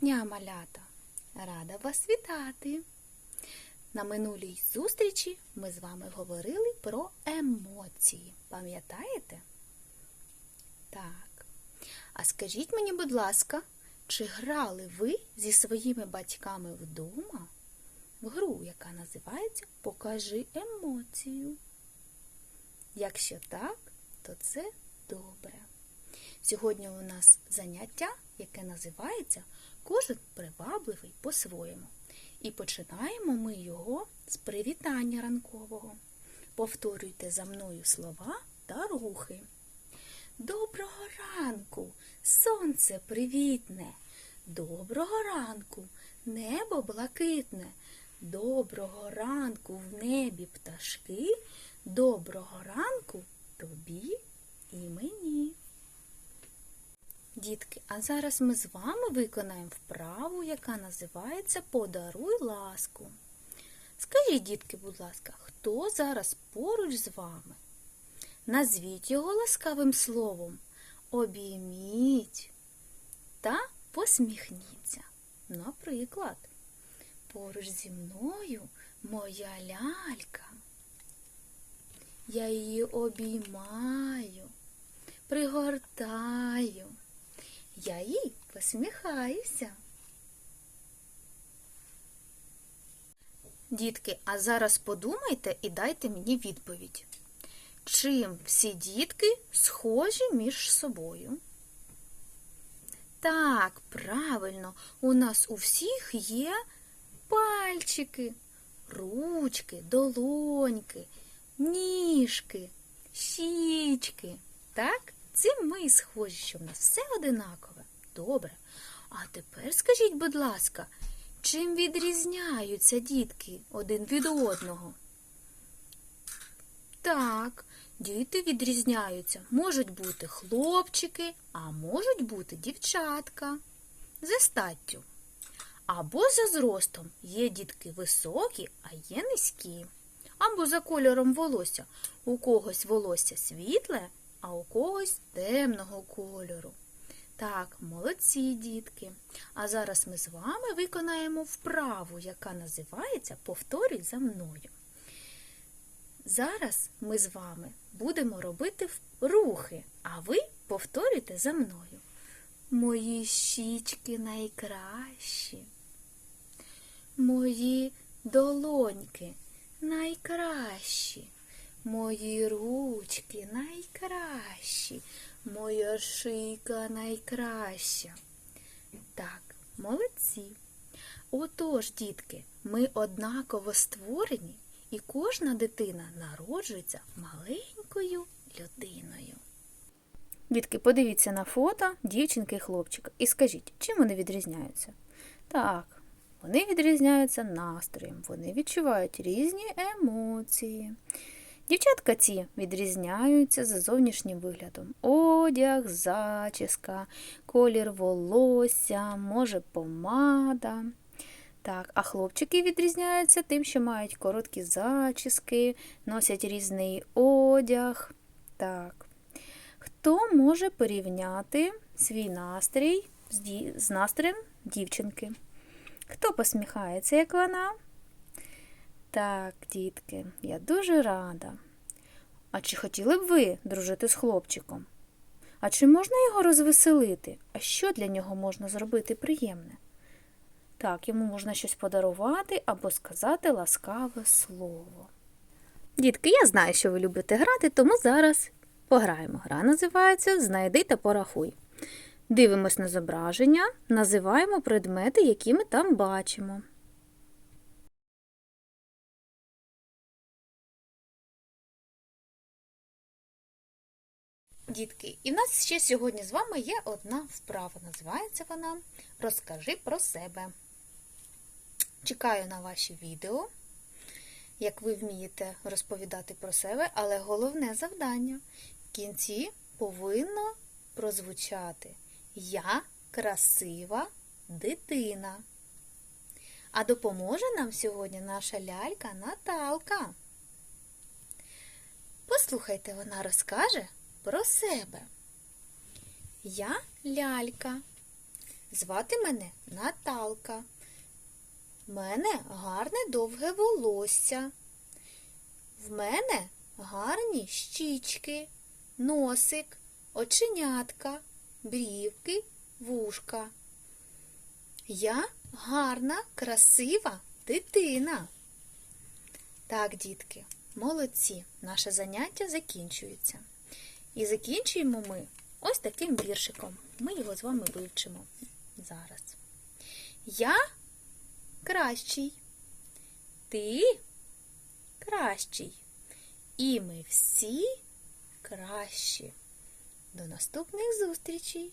малята! Рада вас вітати! На минулій зустрічі ми з вами говорили про емоції. Пам'ятаєте? Так. А скажіть мені, будь ласка, чи грали ви зі своїми батьками вдома в гру, яка називається Покажи емоцію? Якщо так, то це добре. Сьогодні у нас заняття, яке називається Кожен привабливий по-своєму. І починаємо ми його з привітання ранкового. Повторюйте за мною слова та рухи. Доброго ранку, сонце привітне. Доброго ранку, небо блакитне. Доброго ранку в небі пташки. Доброго ранку тобі і мені. Дітки, а зараз ми з вами виконаємо вправу, яка називається Подаруй ласку. Скажіть, дітки, будь ласка, хто зараз поруч з вами? Назвіть його ласкавим словом, обійміть та посміхніться. Наприклад, поруч зі мною моя лялька. Я її обіймаю, пригортаю. Я їй посміхаюся. Дітки, а зараз подумайте і дайте мені відповідь. Чим всі дітки схожі між собою? Так, правильно, у нас у всіх є пальчики, ручки, долоньки, ніжки, щічки. Так? Цим ми і схожі, що в нас все одинакове. Добре. А тепер скажіть, будь ласка, чим відрізняються дітки один від одного? Так, діти відрізняються. Можуть бути хлопчики, а можуть бути дівчатка за статтю. Або за зростом є дітки високі, а є низькі. Або за кольором волосся. У когось волосся світле, а у когось темного кольору. Так, молодці дітки. А зараз ми з вами виконаємо вправу, яка називається Повторюй за мною. Зараз ми з вами будемо робити рухи, а ви повторюйте за мною. Мої щічки найкращі. Мої долоньки найкращі. Мої ручки найкращі, моя шийка найкраща. Так, молодці. Отож, дітки, ми однаково створені, і кожна дитина народжується маленькою людиною. Дітки, подивіться на фото дівчинки і хлопчика і скажіть, чим вони відрізняються? Так, вони відрізняються настроєм, вони відчувають різні емоції. Дівчатка ці відрізняються за зовнішнім виглядом. Одяг, зачіска, колір волосся, може помада. Так, а хлопчики відрізняються тим, що мають короткі зачіски, носять різний одяг. Так. Хто може порівняти свій настрій з, настроєм дівчинки? Хто посміхається, як вона? Так, дітки, я дуже рада. А чи хотіли б ви дружити з хлопчиком? А чи можна його розвеселити? А що для нього можна зробити приємне? Так, йому можна щось подарувати або сказати ласкаве слово. Дітки, я знаю, що ви любите грати, тому зараз пограємо. Гра називається Знайди та порахуй. Дивимось на зображення, називаємо предмети, які ми там бачимо. Дітки, і в нас ще сьогодні з вами є одна вправа. Називається вона Розкажи про себе. Чекаю на ваші відео, як ви вмієте розповідати про себе, але головне завдання в кінці повинно прозвучати Я красива дитина. А допоможе нам сьогодні наша лялька Наталка. Послухайте, вона розкаже про себе. Я лялька. Звати мене Наталка. Мене гарне довге волосся. В мене гарні щічки, носик, оченятка, брівки, вушка. Я гарна, красива дитина. Так, дітки, молодці, наше заняття закінчується. І закінчуємо ми ось таким віршиком. Ми його з вами вивчимо зараз. Я кращий, ти кращий. І ми всі кращі. До наступних зустрічей!